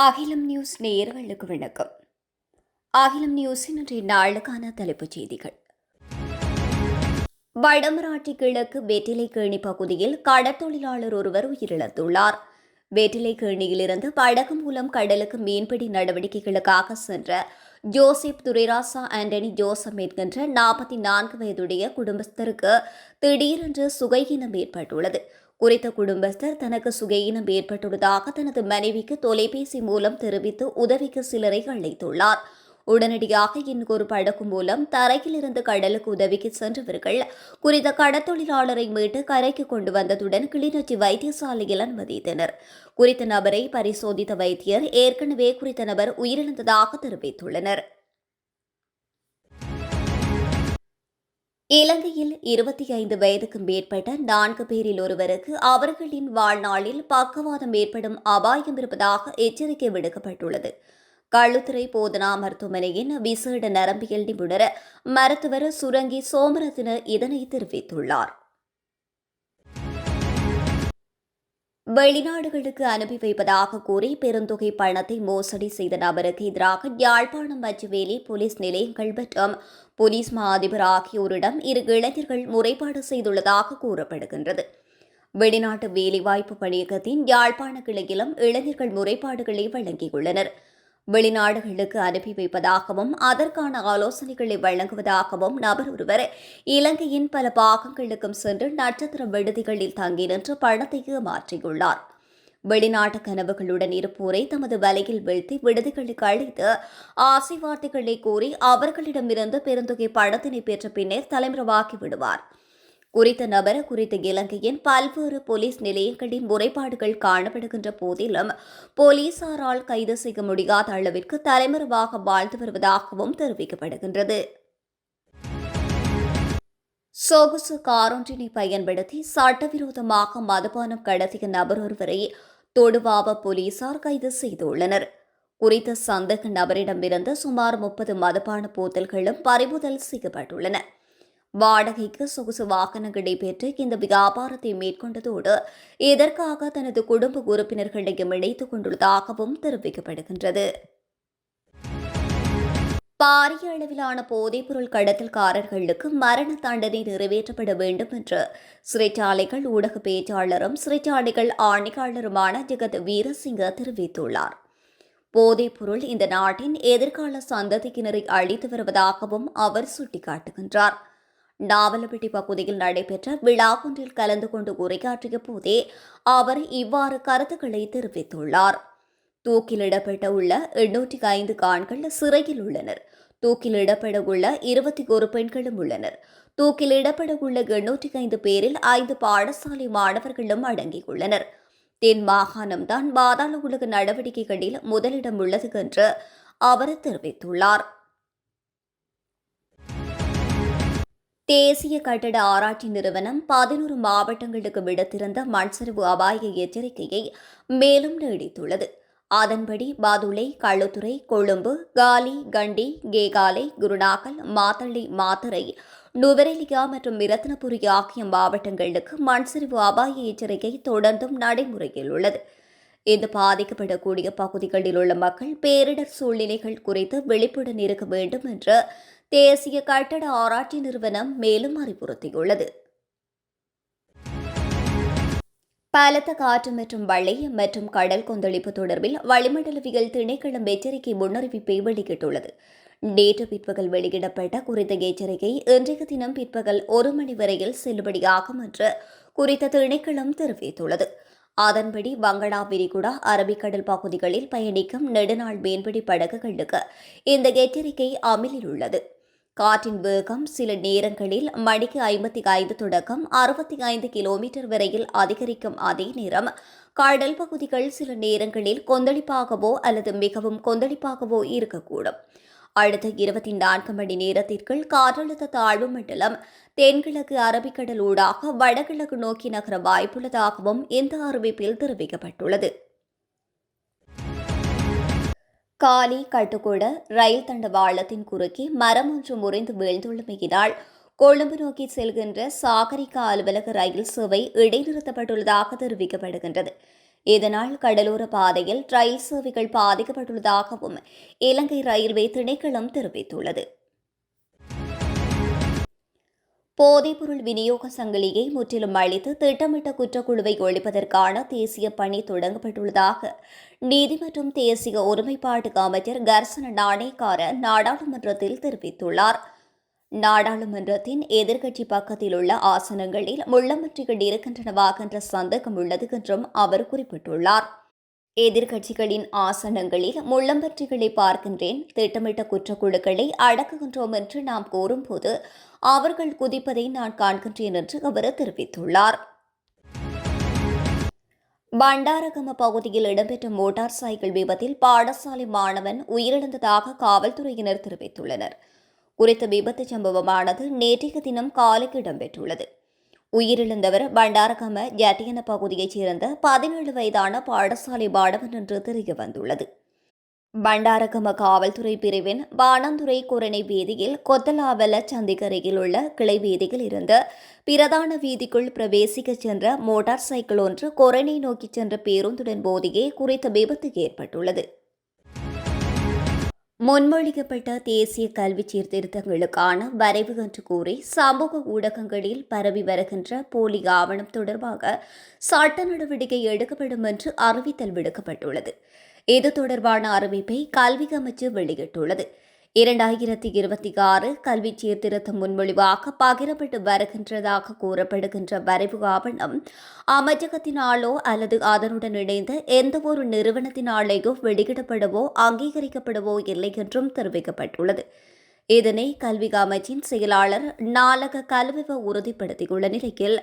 அகிலம் நியூஸ் நேயர்களுக்கு வணக்கம். அகிலம் நியூஸின் இன்றைய நாளுக்கான தலைப்புச் செய்திகள். வடமராட்சி கிழக்கு வேட்டிலைக்கேணி பகுதியில் கடற்தொழிலாளர் ஒருவர் உயிரிழந்துள்ளார். வேட்டிலைக்கேணியிலிருந்து படகு மூலம் கடலுக்கு மீன்பிடி நடவடிக்கைகளுக்காக சென்ற ஜோசப் துரைராசா ஆண்டனி ஜோசப் என்கின்ற நாற்பத்தி நான்கு வயதுடைய குடும்பஸ்தருக்கு திடீரென்று சுகையினம் ஏற்பட்டுள்ளது. குறித்த குடும்பஸ்தர் தனக்கு சுகையினம் ஏற்பட்டுள்ளதாக தனது மனைவிக்கு தொலைபேசி மூலம் தெரிவித்து உதவிக்கு சிலரை அழைத்துள்ளார். உடனடியாக இன்னொரு படகு மூலம் தரையிலிருந்து கடலுக்கு உதவிக்கு சென்றவர்கள் குறித்த கடத்தொழிலாளரை மீட்டு கரைக்கு கொண்டு வந்ததுடன் கிளிநொச்சி வைத்தியசாலையில் அனுமதித்தனர். குறித்த நபரை பரிசோதித்த வைத்தியர் ஏற்கனவே குறித்த நபர் உயிரிழந்ததாக தெரிவித்துள்ளனர். இலங்கையில் இருபத்தி ஐந்து வயதுக்கு மேற்பட்ட நான்கு பேரில் ஒருவருக்கு அவர்களின் வாழ்நாளில் பக்கவாதம் ஏற்படும் அபாயம் இருப்பதாக எச்சரிக்கை விடுக்கப்பட்டுள்ளது. களுத்துறை போதனா மருத்துவமனையின் விசேட நரம்பியல் நிபுணர் மருத்துவர் சுரங்கி சோமரத்ன இதனை தெரிவித்துள்ளார். வெளிநாடுகளுக்கு அனுப்பி வைப்பதாக கூறி பெருந்தொகை பணத்தை மோசடி செய்த நபருக்கு எதிராக யாழ்ப்பாணம் மச்சுவேலி போலீஸ் நிலையங்கள் மற்றும் போலீஸ் மா அதிபர் ஆகியோரிடம் இரு இளைஞர்கள் முறைப்பாடு செய்துள்ளதாக கூறப்படுகின்றது. வெளிநாட்டு வேலைவாய்ப்பு பணியகத்தின் யாழ்ப்பாண கிளையிலும் இளைஞர்கள் முறைப்பாடுகளை வழங்கியுள்ளனர். வெளிநாடுகளுக்கு அனுப்பி வைப்பதாகவும் அதற்கான ஆலோசனைகளை வழங்குவதாகவும் நபர் ஒருவர் இலங்கையின் பல பாகங்களுக்கும் சென்று நட்சத்திர விடுதிகளில் தங்கி நின்று பணத்தை ஏமாற்றியுள்ளார். வெளிநாட்டு கனவுகளுடன் இருப்போரை தமது வலையில் வீழ்த்தி விடுதிகளுக்கு அழைத்து ஆசைவார்த்தைகளை கூறி அவர்களிடமிருந்து பெருந்தொகை பணத்தினை பெற்ற பின்னர் தலைமுறவாக்கி விடுவார். குறித்த நபர் குறித்த இலங்கையின் பல்வேறு போலீஸ் நிலையங்களின் முறைப்பாடுகள் காணப்படுகின்ற போதிலும் போலீசாரால் கைது செய்ய முடியாத அளவிற்கு தலைமறைவாக வாழ்ந்து வருவதாகவும் தெரிவிக்கப்படுகின்றது. சொகுசு காரொன்றினை பயன்படுத்தி சட்டவிரோதமாக மதுபானம் கடத்திய நபர் ஒருவரை தொடுவாவ போலீசார் கைது செய்துள்ளனர். குறித்த சந்தேக நபரிடமிருந்து சுமார் முப்பது மதுபான போத்தல்களும் பறிமுதல் செய்யப்பட்டுள்ளன. வாடகைக்கு சொகுசு வாகனங்களை பெற்று இந்த வியாபாரத்தை மேற்கொண்டதோடு இதற்காக தனது குடும்ப உறுப்பினர்களையும் இணைத்துக் கொண்டுள்ளதாகவும் தெரிவிக்கப்படுகின்றது. பாரிய அளவிலான போதைப்பொருள் கடத்தல்காரர்களுக்கு மரண தண்டனை நிறைவேற்றப்பட வேண்டும் என்று சிறைச்சாலைகள் ஊடக பேச்சாளரும் சிறைச்சாலைகள் ஆணையாளருமான ஜெகத் வீரசிங்க தெரிவித்துள்ளார். போதைப்பொருள் இந்த நாட்டின் எதிர்கால சந்ததியினரை அழித்து வருவதாகவும் அவர் சுட்டிக்காட்டுகின்றார். நாவலப்பட்டி பகுதியில் நடைபெற்ற விழா ஒன்றில் கலந்து கொண்டு உரையாற்றிய போதே அவர் இவ்வாறு கருத்துக்களை தெரிவித்துள்ளார். தூக்கிலிடப்பட்ட உள்ள எண்ணூற்றி ஐந்து ஆண்கள் சிறையில் உள்ளனர். தூக்கிலிடப்பட உள்ள இருபத்தி ஒரு பெண்களும் உள்ளனர். தூக்கிலிடப்பட உள்ள எண்ணூற்றி ஐந்து பேரில் ஐந்து பாடசாலை மாணவர்களும் அடங்கியுள்ளனர். தென் மாகாணம்தான் பாதாள உலக நடவடிக்கைகளில் முதலிடம் உள்ளது என்று அவர் தெரிவித்துள்ளார். தேசிய கட்டட ஆராய்ச்சி நிறுவனம் பதினோரு மாவட்டங்களுக்கு விடுத்திருந்த மண்சரிவு அபாய எச்சரிக்கையை மேலும் நீடித்துள்ளது. அதன்படி பாதுளை களுத்துறை கொழும்பு காலி கண்டி கேகாலை குருநாகல் மாத்தளை மாத்தரை நுவரெலியா மற்றும் இரத்னபுரி ஆகிய மாவட்டங்களுக்கு மண்சரிவு அபாய எச்சரிக்கை தொடர்ந்தும் நடைமுறையில் உள்ளது. இந்த பாதிக்கப்படக்கூடிய பகுதிகளில் உள்ள மக்கள் பேரிடர் சூழ்நிலைகள் குறித்து விழிப்புடன் இருக்க வேண்டும் என்று தேசிய கட்டட ஆராய்ச்சி நிறுவனம் மேலும் அறிவுறுத்தியுள்ளது. பலத்த காற்று மற்றும் மழை மற்றும் கடல் கொந்தளிப்பு தொடர்பில் வளிமண்டலவியல் திணைக்களம் எச்சரிக்கை முன்னறிவிப்பை வெளியிட்டுள்ளது. நேற்று பிற்பகல் வெளியிடப்பட்ட குறித்த எச்சரிக்கை இன்றைய தினம் பிற்பகல் ஒரு மணி வரையில் செல்லுபடியாகும் என்று குறித்த திணைக்களம் தெரிவித்துள்ளது. அதன்படி வங்கடா விரிகுடா அரபிக்கடல் பகுதிகளில் பயணிக்கும் நெடுநாள் மீன்பிடி படகுகளுக்கு இந்த எச்சரிக்கை அமலில் உள்ளது. காற்றின் வேகம் சில நேரங்களில் மணிக்கு ஐம்பத்தி ஐந்து தொடக்கம் அறுபத்தி ஐந்து கிலோமீட்டர் வரையில் அதிகரிக்கும் அதே நேரம். கடல் பகுதிகள் சில நேரங்களில் கொந்தளிப்பாகவோ அல்லது மிகவும் கொந்தளிப்பாகவோ இருக்கக்கூடும். அடுத்த இருபத்தி நான்கு மணி நேரத்திற்குள் காற்றழுத்த தாழ்வு மண்டலம் தென்கிழக்கு அரபிக்கடல் ஊடாக வடகிழக்கு நோக்கி நகர வாய்ப்புள்ளதாகவும் இந்த அறிவிப்பில் தெரிவிக்கப்பட்டுள்ளது. காலி கட்டுக்கூட ரயில் தண்டவாளத்தின் குறுக்கே மரம் ஒன்று முறிந்து வீழ்ந்துள்ளமையினால் கொழும்பு நோக்கி செல்கின்ற சாகரிகா அலுவலக ரயில் சேவை இடைநிறுத்தப்பட்டுள்ளதாக தெரிவிக்கப்படுகின்றது. இதனால் கடலோர பாதையில் ரயில் சேவைகள் பாதிக்கப்பட்டுள்ளதாகவும் இலங்கை ரயில்வே திணைக்களம் தெரிவித்துள்ளது. போதைப்பொருள் விநியோக சங்கிலியை முற்றிலும் அழித்து திட்டமிட்ட குற்றக்குழுவை ஒழிப்பதற்கான தேசிய பணி தொடங்கப்பட்டுள்ளதாக நீதி மற்றும் தேசிய ஒருமைப்பாட்டு அமைச்சர் கர்சன நாணேக்கார நாடாளுமன்றத்தில் தெரிவித்துள்ளார். நாடாளுமன்றத்தின் எதிர்க்கட்சி பக்கத்தில் உள்ள ஆசனங்களில் முள்ளமற்றிகள் இருக்கின்றனவாகின்ற சந்தேகம் உள்ளது என்றும் அவர் குறிப்பிட்டுள்ளார். எதிர்க்கட்சிகளின் ஆசனங்களில் முள்ளம்பற்றிகளை பார்க்கின்றேன். திட்டமிட்ட குற்றக்குழுக்களை அடக்குகின்றோம் என்று நாம் கூறும்போது அவர்கள் குதிப்பதை நான் காண்கின்றேன் என்று அவர் தெரிவித்துள்ளார். பண்டாரகம பகுதியில் இடம்பெற்ற மோட்டார் சைக்கிள் விபத்தில் பாடசாலை மாணவன் உயிரிழந்ததாக காவல்துறையினர் தெரிவித்துள்ளனர். குறித்த விபத்து சம்பவமானது நேற்றைய தினம் காலைக்கு இடம்பெற்றுள்ளது. உயிரிழந்தவர் பண்டாரகம ஜட்டியன பகுதியைச் சேர்ந்த பதினேழு வயதான பாடசாலை மாணவன் என்று தெரிய வந்துள்ளது. பண்டாரகம காவல்துறை பிரிவின் வானந்துறை குரணை வீதியில் கொத்தலாவல சந்திக்கரையில் உள்ள கிளை வீதியில் இருந்து பிரதான வீதிக்குள் பிரவேசிக்க சென்ற மோட்டார் சைக்கிள் ஒன்று கொரணை நோக்கி சென்ற பேருந்துடன் போதியே குறித்த விபத்து ஏற்பட்டுள்ளது. முன்மொழிக்கப்பட்ட தேசிய கல்வி சீர்திருத்தங்களுக்கான வரைவு என்று கூறி சமூக ஊடகங்களில் பரவி வருகின்ற போலி ஆவணம் தொடர்பாக சட்ட நடவடிக்கை எடுக்கப்படும் என்று அறிவித்தல் விடுக்கப்பட்டுள்ளது. இது தொடர்பான அறிவிப்பை கல்வி அமைச்சு வெளியிட்டுள்ளது. இரண்டாயிரத்தி இருபத்தி ஆறு கல்வி சீர்திருத்த முன்மொழிவாக பகிரப்பட்டு வருகின்றதாக கூறப்படுகின்ற வரைவு ஆவணம் அமைச்சகத்தினாலோ அல்லது அதனுடன் இணைந்த எந்தவொரு நிறுவனத்தினாலேயோ வெளியிடப்படவோ அங்கீகரிக்கப்படவோ இல்லை என்றும் தெரிவிக்கப்பட்டுள்ளது. இதனை கல்வி அமைச்சின் செயலாளர் நாளக கல்விவ உறுதிப்படுத்தியுள்ள நிலையில்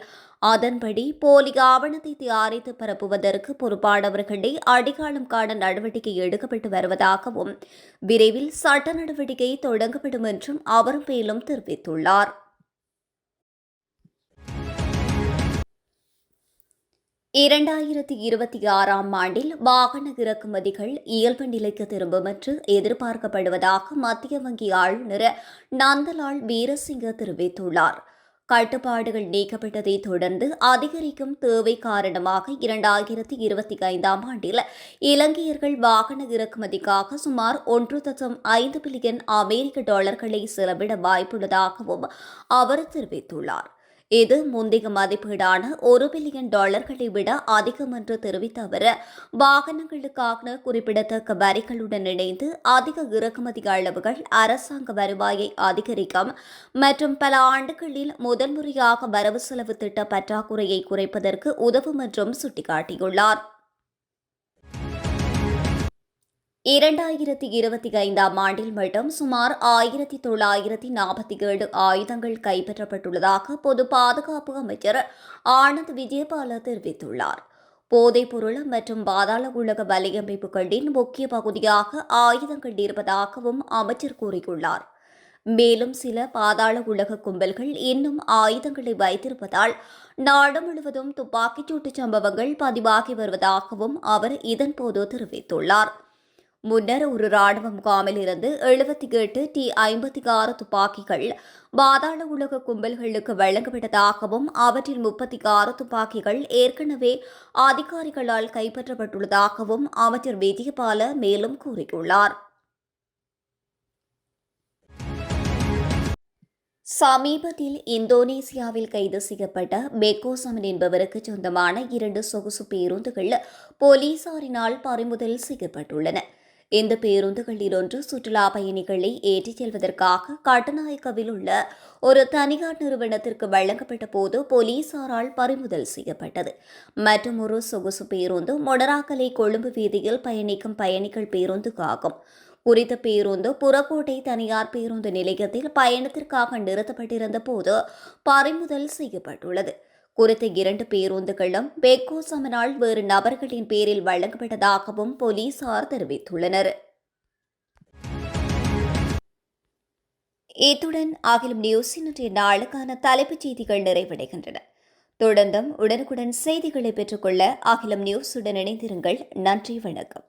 அதன்படி போலி ஆவணத்தை தயாரித்து பரப்புவதற்கு பொறுப்பானவர்களை அடிகாலம் காண நடவடிக்கை எடுக்கப்பட்டு வருவதாகவும் விரைவில் சட்ட நடவடிக்கை தொடங்கப்படும் என்றும் அவர் மேலும் தெரிவித்துள்ளார். இரண்டாயிரத்தி இருபத்தி ஆறாம் ஆண்டில் வாகன இறக்குமதிகள் இயல்பு நிலைக்கு திரும்பும் என்று எதிர்பார்க்கப்படுவதாக மத்திய வங்கி ஆளுநர் நந்தலால் வீரசிங்க தெரிவித்துள்ளார். கட்டுப்பாடுகள் நீக்கப்பட்டதை தொடர்ந்து அதிகரிக்கும் தேவை காரணமாக இரண்டாயிரத்தி இருபத்தி ஐந்தாம் ஆண்டில் இலங்கையர்கள் வாகன இறக்குமதிக்காக சுமார் ஒன்று தசம் ஐந்து பில்லியன் அமெரிக்க டாலர்களை செலவிட வாய்ப்புள்ளதாகவும் அவர் தெரிவித்துள்ளார். இது முந்தைய மதிப்பீடான ஒரு பில்லியன் டாலர்களை விட அதிகம் என்று தெரிவித்த அவர் வாகனங்களுக்கான குறிப்பிடத்தக்க வரிகளுடன் இணைந்து அதிக இறக்குமதி அளவுகள் அரசாங்க வருவாயை அதிகரிக்கும். மற்றும் பல ஆண்டுகளில் முதன்முறையாக வரவு செலவு திட்ட பற்றாக்குறையை குறைப்பதற்கு உதவும் என்றும் சுட்டிக்காட்டியுள்ளார். இரண்டாயிரத்தி இருபத்தி ஐந்தாம் ஆண்டில் மட்டும் சுமார் ஆயிரத்தி தொள்ளாயிரத்தி நாற்பத்தி ஏழு ஆயுதங்கள் கைப்பற்றப்பட்டுள்ளதாக பொது பாதுகாப்பு அமைச்சர் ஆனந்த் விஜயபால தெரிவித்துள்ளார். போதைப்பொருள் மற்றும் பாதாள உலக வலையமைப்புகளின் முக்கிய பகுதியாக ஆயுதங்கள் இருப்பதாகவும் அமைச்சர் கூறியுள்ளார். மேலும் சில பாதாள உலக கும்பல்கள் இன்னும் ஆயுதங்களை வைத்திருப்பதால் நாடு முழுவதும் துப்பாக்கிச்சூட்டு சம்பவங்கள் பதிவாகி வருவதாகவும் அவர் இதன்போது தெரிவித்துள்ளார். முன்னர் ஒரு ராணுவ முகாமில் இருந்து எழுபத்தி எட்டு டி ஐம்பத்தி ஆறு துப்பாக்கிகள் பாதாள உலக கும்பல்களுக்கு வழங்கப்பட்டதாகவும் அவற்றில் முப்பத்தி ஆறு துப்பாக்கிகள் ஏற்கனவே அதிகாரிகளால் கைப்பற்றப்பட்டுள்ளதாகவும் அமைச்சர் விஜயபால மேலும் கூறியுள்ளார். சமீபத்தில் இந்தோனேசியாவில் கைது செய்யப்பட்ட பெக்கோசமன் என்பவருக்கு சொந்தமான இரண்டு சொகுசு பேருந்துகள் போலீசாரினால் பறிமுதல் செய்யப்பட்டுள்ளன. இந்த பேருந்துகளில் ஒன்று சுற்றுலா பயணிகளை ஏற்றிச் செல்வதற்காக கட்டநாயக்கவில் உள்ள ஒரு தனியார் நிறுவனத்திற்கு வழங்கப்பட்ட போது போலீசாரால் பறிமுதல் செய்யப்பட்டது. மற்றும் ஒரு சொகுசு பேருந்து மொடராக்கலை கொழும்பு வீதியில் பயணிக்கும் பயணிகள் பேருந்துக்காகும். குறித்த பேருந்து புறக்கோட்டை தனியார் பேருந்து நிலையத்தில் பயணத்திற்காக நிறுத்தப்பட்டிருந்த போது பறிமுதல் செய்யப்பட்டுள்ளது. குறித்த இரண்டு பேருந்துகளும் பெக்கோ சமனால் வேறு நபர்களின் பேரில் வழங்கப்பட்டதாகவும் போலீசார் தெரிவித்துள்ளனர். இத்துடன் அகிலம் நியூஸின் இன்றைய நாளுக்கான தலைப்புச் செய்திகள் நிறைவடைகின்றன. தொடர்ந்தும் உடனுக்குடன் செய்திகளை பெற்றுக்கொள்ள அகிலம் நியூஸுடன் இணைந்திருங்கள். நன்றி வணக்கம்.